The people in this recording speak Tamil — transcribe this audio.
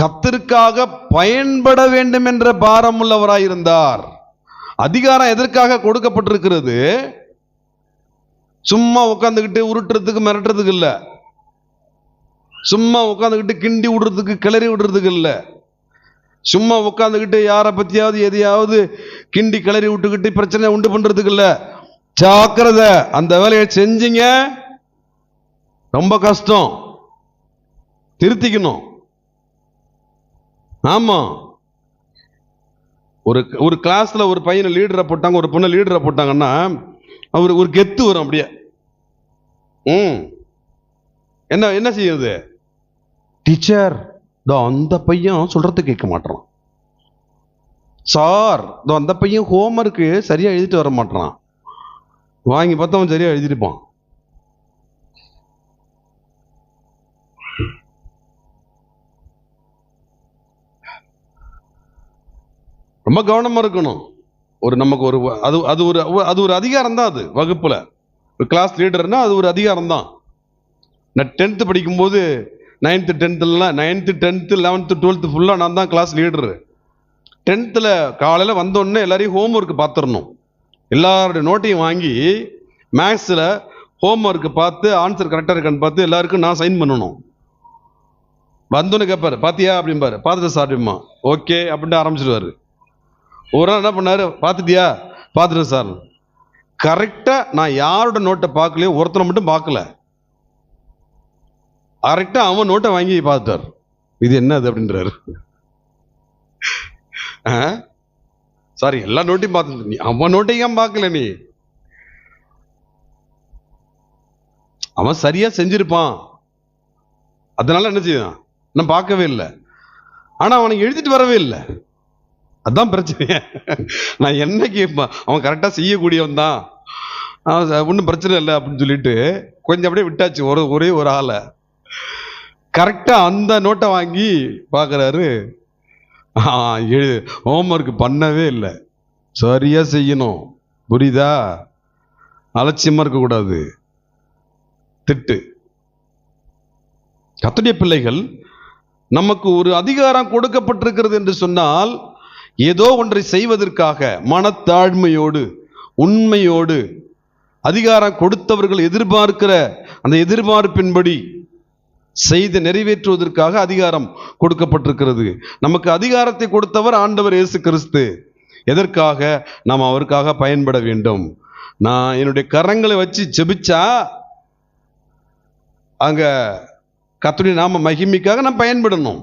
கத்திற்காக பயன்பட வேண்டும் என்ற பாரம் உள்ளவராயிருந்தார் அதிகாரம் எதற்காக கொடுக்கப்பட்டிருக்கிறது? சும்மா உட்காந்துக்கிட்டு உருட்டுறதுக்கு மிரட்டுறதுக்கு இல்லை. சும்மா உட்காந்துக்கிட்டு கிண்டி விடுறதுக்கு கிளறி விடுறதுக்கு இல்லை. சும்மா உட்காந்துக்கிட்டு யாரை பற்றியாவது எதையாவது கிண்டி கிளறி விட்டுக்கிட்டு பிரச்சனை உண்டு பண்ணுறதுக்கு இல்லை. ஜாக்கிரதை அந்த வேலையை செஞ்சீங்க. ரொம்ப கஷ்டம். திருத்திக்கணும். ஆமாம் ஒரு ஒரு கிளாஸில் ஒரு பையனை லீடரை போட்டாங்க ஒரு பொண்ணை லீடரை போட்டாங்கன்னா அவர் ஒரு கெத்து வரும் அப்படியே. ம். என்ன என்ன செய்யுது டீச்சர் இதோ அந்த பையன் சொல்கிறது கேட்க மாட்டான் சார் இதோ அந்த பையன் ஹோம்ஒர்க்கு சரியாக எழுதிட்டு வர மாட்டான் வாங்கி பார்த்தா அவன் சரியா எழுதிருப்பான் ரொம்ப கவனமாக இருக்கணும். ஒரு நமக்கு ஒரு அது அது ஒரு அது ஒரு அதிகாரம் தான் அது வகுப்பில். ஒரு கிளாஸ் லீடர்னா அது ஒரு அதிகாரம் தான் நான் டென்த்து படிக்கும்போது நைன்த்து டென்த்துலாம் நைன்த்து டென்த்து லெவன்த்து டுவெல்த்து ஃபுல்லாக நான் தான் கிளாஸ் லீடரு டென்த்தில் காலையில் வந்தோடனே எல்லாரையும் ஹோம் ஒர்க்கு பார்த்துடணும் எல்லாருடைய நோட்டையும் வாங்கி மேக்ஸில் ஹோம் ஒர்க்கு பார்த்து ஆன்சர் கரெக்டாக இருக்கான்னு பார்த்து எல்லாருக்கும் நான் சைன் பண்ணணும். வந்தோன்னு கேட்பாரு பார்த்தியா அப்படிம்பாரு. பார்த்துட்டு சார் அப்படிமா ஓகே அப்படின்ட்டு ஆரம்பிச்சிடுவாரு ஒரு நாள் என்ன பண்ணாரு? பார்த்துட்டியா? பார்த்துட்டேன் சார் கரெக்டாக நான் யாரோட நோட்டை பார்க்கலையோ ஒருத்தனை மட்டும் பார்க்கல. கரெக்டாக அவன் நோட்டை வாங்கி பார்த்துட்டார். இது என்னது அப்படின்றாரு. சாரி எல்லா நோட்டையும் பார்த்து நீ அவன் நோட்டையும் ஏன் பார்க்கல நீ. அவன் சரியா செஞ்சிருப்பான். அதனால என்ன செய்வான் நான் பார்க்கவே இல்லை. ஆனா அவனுக்கு எழுதிட்டு வரவே இல்லை. அதான் பிரச்சனை நான் என்னைக்கு அவன் கரெக்டாக செய்யக்கூடியவன் தான். ஒன்றும் பிரச்சனை இல்லை அப்படின்னு சொல்லிட்டு கொஞ்சம் அப்படியே விட்டாச்சு ஒரு ஒரே ஒரு ஆளை. கரெக்டாக அந்த நோட்டை வாங்கி பார்க்குறாரு ஹோம்ஒர்க் பண்ணவே இல்லை. சரியாக செய்யணும். புரியுதா? அலட்சியமாக இருக்கக்கூடாது. திட்டு. கத்துடைய பிள்ளைகள் நமக்கு ஒரு அதிகாரம் கொடுக்கப்பட்டிருக்கிறது என்று சொன்னால் ஏதோ ஒன்றை செய்வதற்காக மனத்தாழ்மையோடு உண்மையோடு அதிகாரம் கொடுத்தவர்கள் எதிர்பார்க்கிற அந்த எதிர்பார்ப்பின்படி செய்து நிறைவேற்றுவதற்காக அதிகாரம் கொடுக்கப்பட்டிருக்கிறது. நமக்கு அதிகாரத்தை கொடுத்தவர் ஆண்டவர் இயேசு கிறிஸ்து. எதற்காக? நாம் அவருக்காக பயன்பட வேண்டும். நான் என்னுடைய கரங்களை வச்சு ஜெபிச்சா அங்கே கத்துடைய நாம மகிமைக்காக நான் பயன்படணும்.